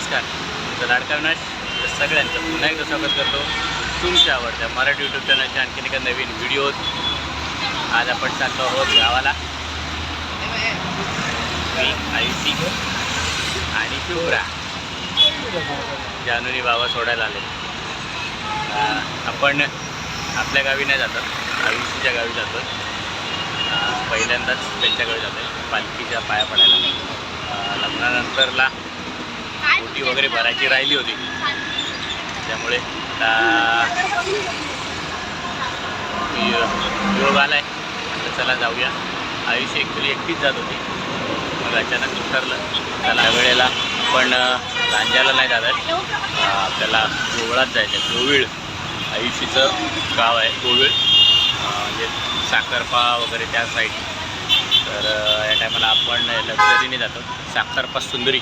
नमस्कार. तुमचं लाडका विनाश सगळ्यांचं पुन्हा एकदा स्वागत करतो. तुमच्या आवडत्या मराठी यूट्यूब चॅनलच्या आणखीन एका नवीन व्हिडिओत आज आपण चाललो आहोत गावाला. मी आयुषी आणि शुभ्रा जानुरी बाबा सोडायला आले. आपण आपल्या गावी नाही जातो. आयुषीच्या गावी जातो. पहिल्यांदाच त्यांच्या गावी जातो पालखीच्या पाया पडायला. लग्नानंतरला ओटी वगैरे भरायची राहिली होती. त्यामुळे योग आलाय. तर चला जाऊया. आयुष्य ॲक्च्युली एकटीच जात होती. मग अचानक ठरलं चला वेळेला पण लांजाला नाही जात आपल्याला गोवळात जायचं आहे गोविळ आयुष्यचं गाव आहे गोविळ. म्हणजे साखरपा वगैरे त्या साईड तर या टायमाला आपण लक्झरीने जातो. साखरपा सुंदरी.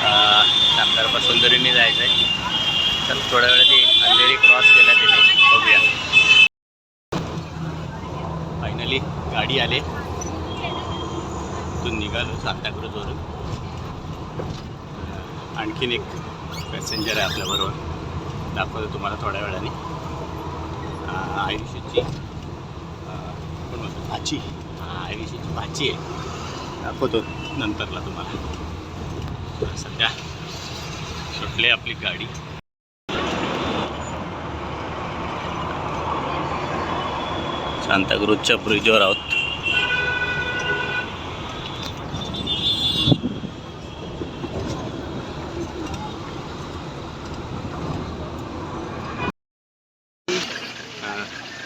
अं, साखरपा सुंदरीने जायचं आहे तर थोड्या वेळात ती अंधेरी क्रॉस केल्या तिने. बघूया. फायनली गाडी आले. तिथून निघालो सांताक्रूजवरून. आणखीन एक पॅसेंजर आहे आपल्याबरोबर दाखवतो तुम्हाला थोड्या वेळाने. आयुष्याची कोण म्हणतो भाची हां, आयुष्याची भाची आहे. दाखवतो नंतरला तुम्हाला. सध्या सुटले आपली गाडी. सांताक्रूजच्या ब्रिजवर आहोत.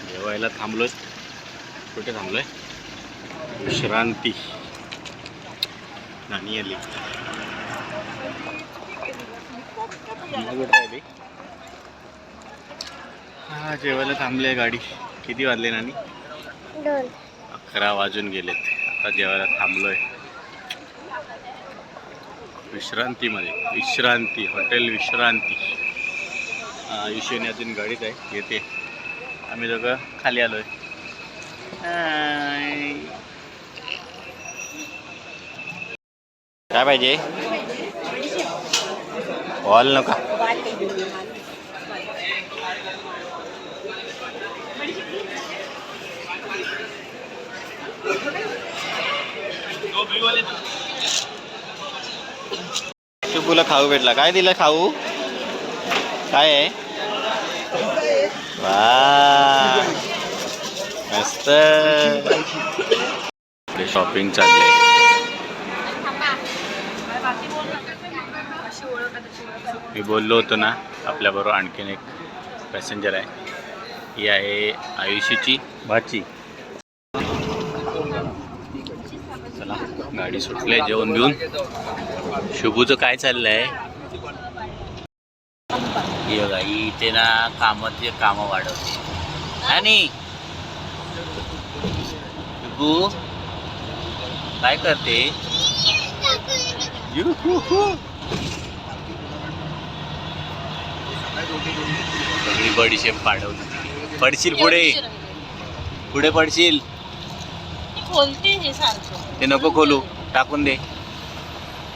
जेवायला थांबलोय. कुठे थांबलोय? विश्रांती. नाणी आली. हा जेवायला थांबले गाडी. किती वाजले नानी? अकरा वाजून गेलेत. आता जेवायला थांबलोय. विश्रांतीमध्ये. विश्रांती. हॉटेल विश्रांती. आयुष्यने अजून गाडीत आहे. येते. आम्ही दोघं खाली आलोय. काय पाहिजे? हॉल नका. शुभूला खाऊ भेटला. काय दिलं खाऊ? काय आहे? वा. मस्त. शॉपिंग चाललंय मी बोललो होतो ना आपल्याबरोबर आणखीन एक पॅसेंजर आहे. ही आहे आयुषीची भाची. चला गाडी सुटली आहे जेवण घेऊन शुभूचं काय चाललंय? ही बघा ही इथे ना कामाचे कामं वाढवते. आणि? शुभू काय करते. सगळी बडीशेप पाडवली पडशील पुढे? पुढे पडशील? खोलते हे सारखं. ते नको खोलू. टाकून दे.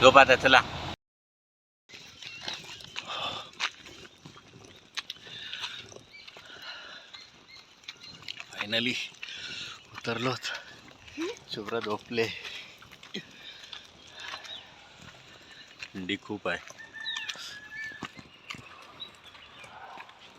झोप आता चला. फायनली उतरलोच. शुभ्र झोपले. थंडी खूप आहे कान टोपरी होती नको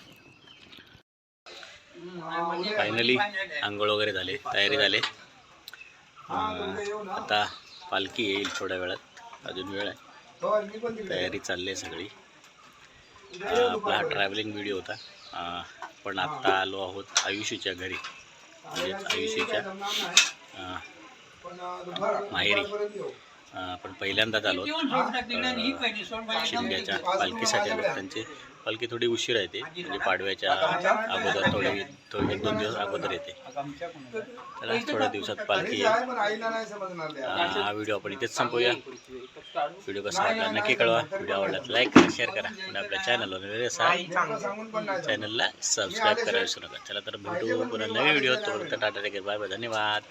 म्हणजे फायनली आंघोळ वगैरे झाले तयारी झाले. आता पालखी येईल थोड्या वेळात अजून वेळ आहे. तयारी चालली आहे सगळी. आपला हा ट्रॅव्हलिंग व्हिडिओ होता. पण आत्ता आलो आहोत आयुषीच्या घरी. म्हणजेच आयुषीच्या माहेरी. आपण पहिल्यांदाच आलो शिमग्याच्या पालखीसाठी आलो त्यांचे. पालखी थोडी उशीर येते म्हणजे पाडव्याच्या अगोदर थोडी थोडी एक दोन दिवस अगोदर येते. त्याला थोड्या दिवसात पालखी हा व्हिडिओ आपण इथेच संपूया. व्हिडिओ कसा वाटला नक्की कळवा. व्हिडिओ आवडला लाईक करा शेअर करा. आणि आपल्या चॅनलवर असाल चॅनलला सबस्क्राईब करा विसरू नका. चला तर भेटू पुन्हा नवीन व्हिडिओ तोपर्यंत टाटा टेकर बाय बाय धन्यवाद.